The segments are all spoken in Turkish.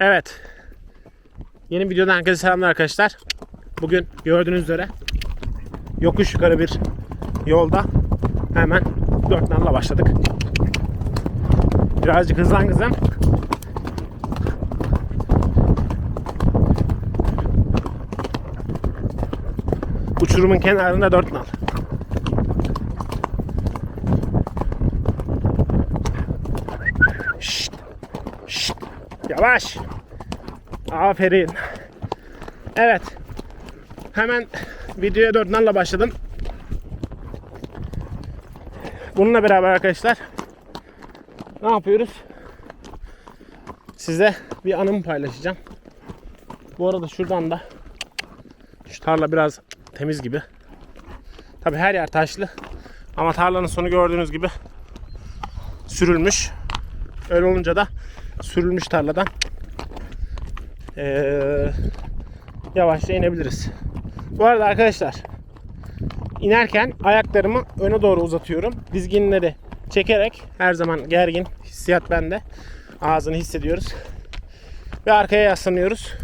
Evet. Yeni videodan herkese selamlar arkadaşlar. Bugün gördüğünüz üzere yokuş yukarı bir yolda hemen dört nalla başladık. Birazcık hızlan kızım. Uçurumun kenarında dört nal. Şşt. Şşt. Yavaş. Aferin. Evet. Hemen videoya dört başladım. Bununla beraber arkadaşlar ne yapıyoruz? Size bir anımı paylaşacağım. Bu arada şuradan da şu tarla biraz temiz gibi. Tabi her yer taşlı. Ama tarlanın sonu gördüğünüz gibi sürülmüş. Öyle olunca da sürülmüş tarladan ee, yavaşça inebiliriz. Bu arada arkadaşlar inerken ayaklarımı öne doğru uzatıyorum. Dizginleri çekerek her zaman gergin hissiyat bende. Ağzını hissediyoruz. Ve arkaya yaslanıyoruz.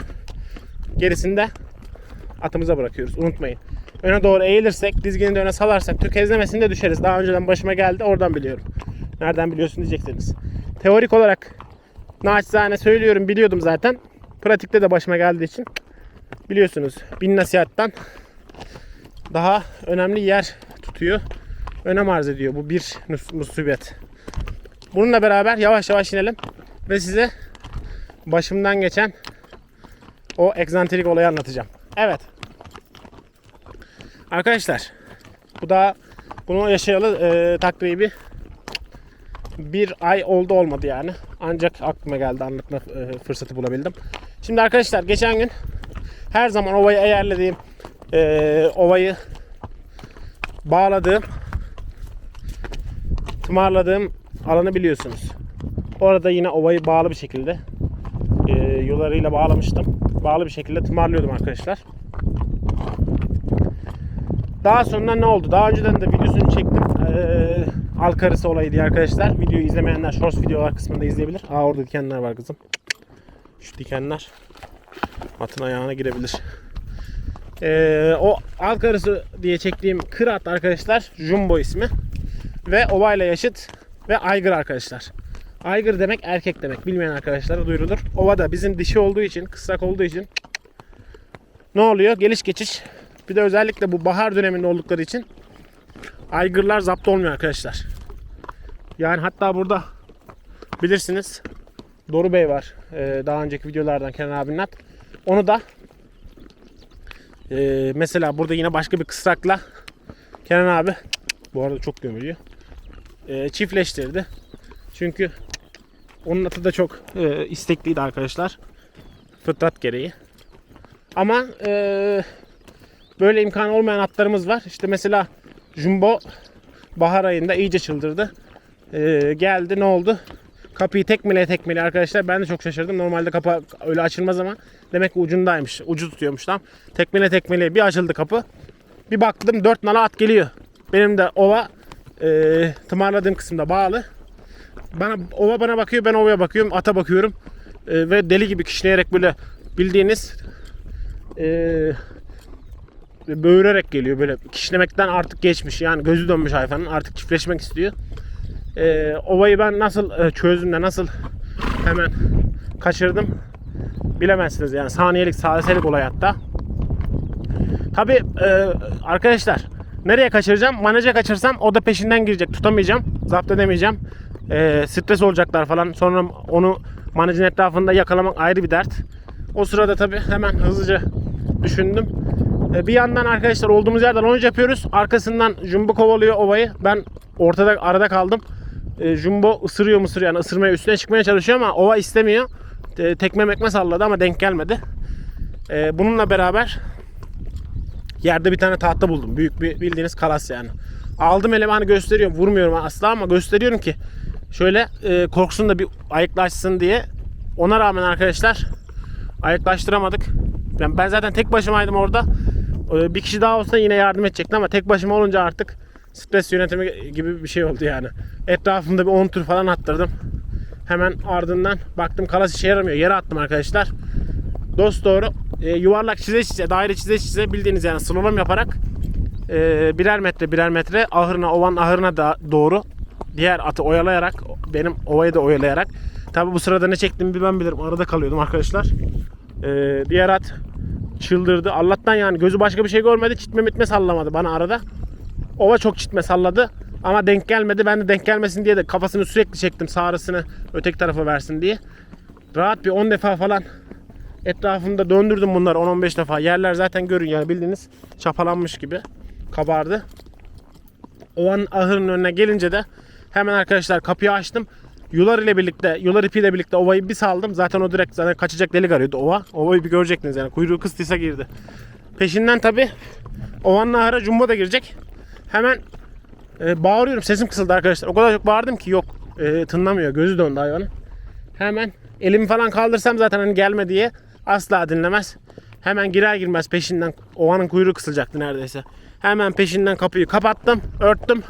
Gerisini de atımıza bırakıyoruz. Unutmayın. Öne doğru eğilirsek, dizgini de öne salarsak tökezlemesinde düşeriz. Daha önceden başıma geldi. Oradan biliyorum. Nereden biliyorsun diyeceksiniz. Teorik olarak naçizane söylüyorum. Biliyordum zaten. Pratikte de başıma geldiği için biliyorsunuz. Bin nasihattan daha önemli yer tutuyor. Önem arz ediyor bu bir mus- musibet. Bununla beraber yavaş yavaş inelim ve size başımdan geçen o egzantrik olayı anlatacağım. Evet. Arkadaşlar bu da bunu yaşayalı e, takribi bir ay oldu olmadı yani. Ancak aklıma geldi anlatma e, fırsatı bulabildim. Şimdi arkadaşlar geçen gün her zaman ovayı ayarladığım e, ovayı bağladığım tımarladığım alanı biliyorsunuz. Orada yine ovayı bağlı bir şekilde e, yularıyla bağlamıştım. Bağlı bir şekilde tımarlıyordum arkadaşlar. Daha sonra ne oldu? Daha önceden de videosunu çektim. Ee, Alkarısı olayı diye arkadaşlar. Videoyu izlemeyenler shorts videolar kısmında izleyebilir. Aa orada dikenler var kızım. Şu dikenler atın ayağına girebilir. Ee, o Alkarısı diye çektiğim kırat arkadaşlar Jumbo ismi. Ve ovayla yaşıt ve aygır arkadaşlar. Aygır demek erkek demek. Bilmeyen arkadaşlara duyurulur. Ova da bizim dişi olduğu için, kısrak olduğu için ne oluyor? Geliş geçiş. Bir de özellikle bu bahar döneminde oldukları için aygırlar zapt olmuyor arkadaşlar. Yani hatta burada bilirsiniz Doru Bey var. Ee, daha önceki videolardan Kenan abinin at. Onu da ee, mesela burada yine başka bir kısrakla Kenan abi bu arada çok gömülüyor. Ee, çiftleştirdi. Çünkü onun atı da çok e, istekliydi arkadaşlar. Fıtrat gereği. Ama e, böyle imkan olmayan atlarımız var. İşte mesela Jumbo bahar ayında iyice çıldırdı. E, geldi ne oldu? Kapıyı tekmeleye tekmeleye arkadaşlar. Ben de çok şaşırdım. Normalde kapı öyle açılmaz ama demek ki ucundaymış. Ucu tutuyormuş tam. Tekmele tekmeleye bir açıldı kapı. Bir baktım dört nala at geliyor. Benim de ova e, tımarladığım kısımda bağlı. Bana ova bana bakıyor, ben ovaya bakıyorum, ata bakıyorum E, ve deli gibi kişneyerek böyle bildiğiniz e, böğürerek geliyor böyle kişnemekten artık geçmiş yani gözü dönmüş hayvanın artık çiftleşmek istiyor. E, ovayı ben nasıl e, çözdüm de nasıl hemen kaçırdım bilemezsiniz yani saniyelik saliselik olay hatta. Tabi arkadaşlar nereye kaçıracağım? Manaja kaçırsam o da peşinden girecek tutamayacağım zapt edemeyeceğim. E, stres olacaklar falan sonra onu manajın etrafında yakalamak ayrı bir dert. O sırada tabi hemen hızlıca düşündüm. E, bir yandan arkadaşlar olduğumuz yerden longe yapıyoruz. Arkasından Jumbo kovalıyor ovayı. Ben ortada arada kaldım. E, Jumbo ısırıyor mısır yani ısırmaya üstüne çıkmaya çalışıyor ama ova istemiyor. E, tekme mekme salladı ama denk gelmedi. E, bununla beraber yerde bir tane tahta buldum. Büyük bir bildiğiniz kalas yani. Aldım elime hani gösteriyorum. Vurmuyorum asla ama gösteriyorum ki şöyle e, korksun da bir ayıklaşsın diye. Ona rağmen arkadaşlar ayıklaştıramadık. Yani ben zaten tek başımaydım orada. Ee, Bir kişi daha olsa yine yardım edecekti ama tek başıma olunca artık stres yönetimi gibi bir şey oldu yani. Etrafımda bir 10 tur falan attırdım. Hemen ardından baktım kalas işe yaramıyor. Yere attım arkadaşlar. Dost doğru e, yuvarlak çize çize, daire çize çize bildiğiniz yani slalom yaparak e, birer metre birer metre ahırına, ovan ahırına da doğru diğer atı oyalayarak benim ovayı da oyalayarak tabi bu sırada ne çektiğimi ben bilirim. Arada kalıyordum arkadaşlar. E, diğer at çıldırdı. Allah'tan yani gözü başka bir şey görmedi. Çitme mitme sallamadı bana arada. Ova çok çitme salladı. Ama denk gelmedi. Ben de denk gelmesin diye de kafasını sürekli çektim. Sağrısını öteki tarafa versin diye. Rahat bir 10 defa falan etrafımda döndürdüm bunları 10-15 defa. Yerler zaten görün yani bildiğiniz çapalanmış gibi kabardı. Ovanın ahırının önüne gelince de hemen arkadaşlar kapıyı açtım. Yular ile birlikte, yular ipiyle birlikte ovayı bir saldım. Zaten o direkt zaten kaçacak delik arıyordu ova. Ovayı bir görecektiniz yani. Kuyruğu kıstıysa girdi. Peşinden tabi ovanın ahıra jumbo da girecek. Hemen e, bağırıyorum. Sesim kısıldı arkadaşlar. O kadar çok bağırdım ki yok. E, tınlamıyor. Gözü döndü hayvanın. Hemen elimi falan kaldırsam zaten hani gelme diye asla dinlemez. Hemen girer girmez peşinden ovanın kuyruğu kısılacaktı neredeyse. Hemen peşinden kapıyı kapattım, örttüm.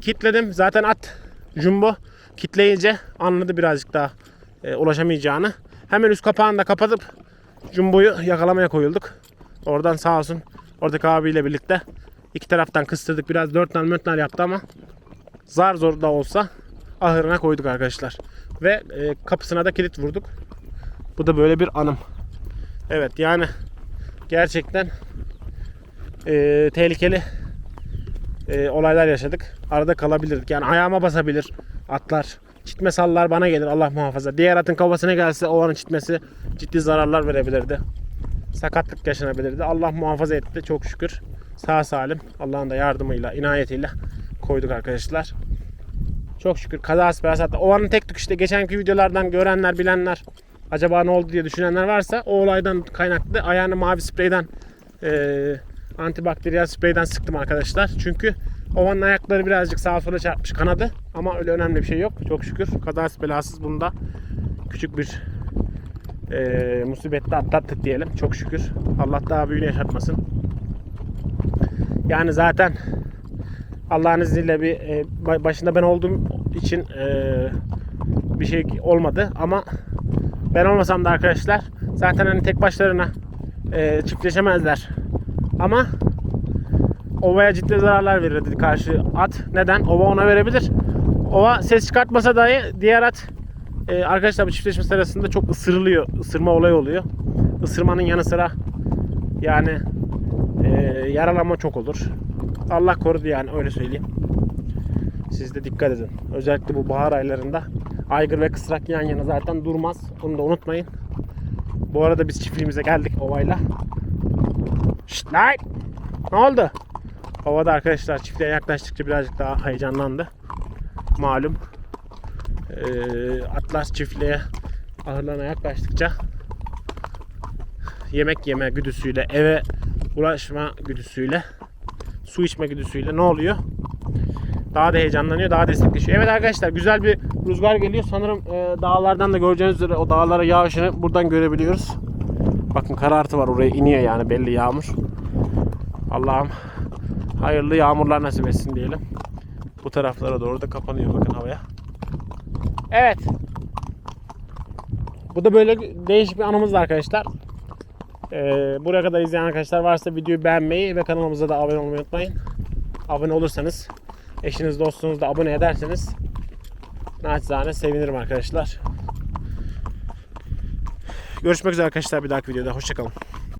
Kitledim. Zaten at jumbo kitleyince anladı birazcık daha e, ulaşamayacağını. Hemen üst kapağını da kapatıp jumboyu yakalamaya koyulduk. Oradan sağ olsun oradaki abiyle birlikte iki taraftan kıstırdık. Biraz dört nal möt nal yaptı ama zar zor da olsa ahırına koyduk arkadaşlar. Ve e, kapısına da kilit vurduk. Bu da böyle bir anım. Evet yani gerçekten e, tehlikeli e, olaylar yaşadık. Arada kalabilirdik. Yani ayağıma basabilir atlar. Çitme sallar bana gelir Allah muhafaza. Diğer atın kafasına gelse ovanın çitmesi ciddi zararlar verebilirdi. Sakatlık yaşanabilirdi. Allah muhafaza etti çok şükür. Sağ salim Allah'ın da yardımıyla, inayetiyle koyduk arkadaşlar. Çok şükür kazası belasat. Ovanın tek tük işte geçenki videolardan görenler, bilenler acaba ne oldu diye düşünenler varsa o olaydan kaynaklı ayağını mavi spreyden e, antibakteriyel spreyden sıktım arkadaşlar. Çünkü ovanın ayakları birazcık sağa sola çarpmış kanadı ama öyle önemli bir şey yok. Çok şükür kazası belasız bunda küçük bir e, musibette atlattık diyelim. Çok şükür. Allah daha büyüğünü yaşatmasın. Yani zaten Allah'ın izniyle bir e, başında ben olduğum için e, bir şey olmadı ama ben olmasam da arkadaşlar zaten hani tek başlarına e, çiftleşemezler. Ama ovaya ciddi zararlar verirdi karşı at. Neden? Ova ona verebilir. Ova ses çıkartmasa dahi diğer at e, arkadaşlar bu çiftleşme sırasında çok ısırılıyor. Isırma olayı oluyor. Isırmanın yanı sıra yani e, yaralama çok olur. Allah korudu yani öyle söyleyeyim. Siz de dikkat edin. Özellikle bu bahar aylarında aygır ve kısrak yan yana zaten durmaz. Bunu da unutmayın. Bu arada biz çiftliğimize geldik ovayla. Şşt lan! Ne oldu? Ovada arkadaşlar çiftliğe yaklaştıkça birazcık daha heyecanlandı. Malum e, Atlas çiftliğe ahırlarına yaklaştıkça yemek yeme güdüsüyle eve ulaşma güdüsüyle su içme güdüsüyle ne oluyor? Daha da heyecanlanıyor, daha destekleşiyor. Evet arkadaşlar güzel bir rüzgar geliyor. Sanırım e, dağlardan da göreceğiniz üzere o dağlara yağışını buradan görebiliyoruz. Bakın karartı var oraya iniyor yani belli yağmur. Allah'ım hayırlı yağmurlar nasip etsin diyelim. Bu taraflara doğru da kapanıyor bakın havaya. Evet. Bu da böyle değişik bir anımız arkadaşlar. Ee, buraya kadar izleyen arkadaşlar varsa videoyu beğenmeyi ve kanalımıza da abone olmayı unutmayın. Abone olursanız, eşiniz dostunuz da abone ederseniz naçizane sevinirim arkadaşlar. Görüşmek üzere arkadaşlar bir dahaki videoda. Hoşçakalın.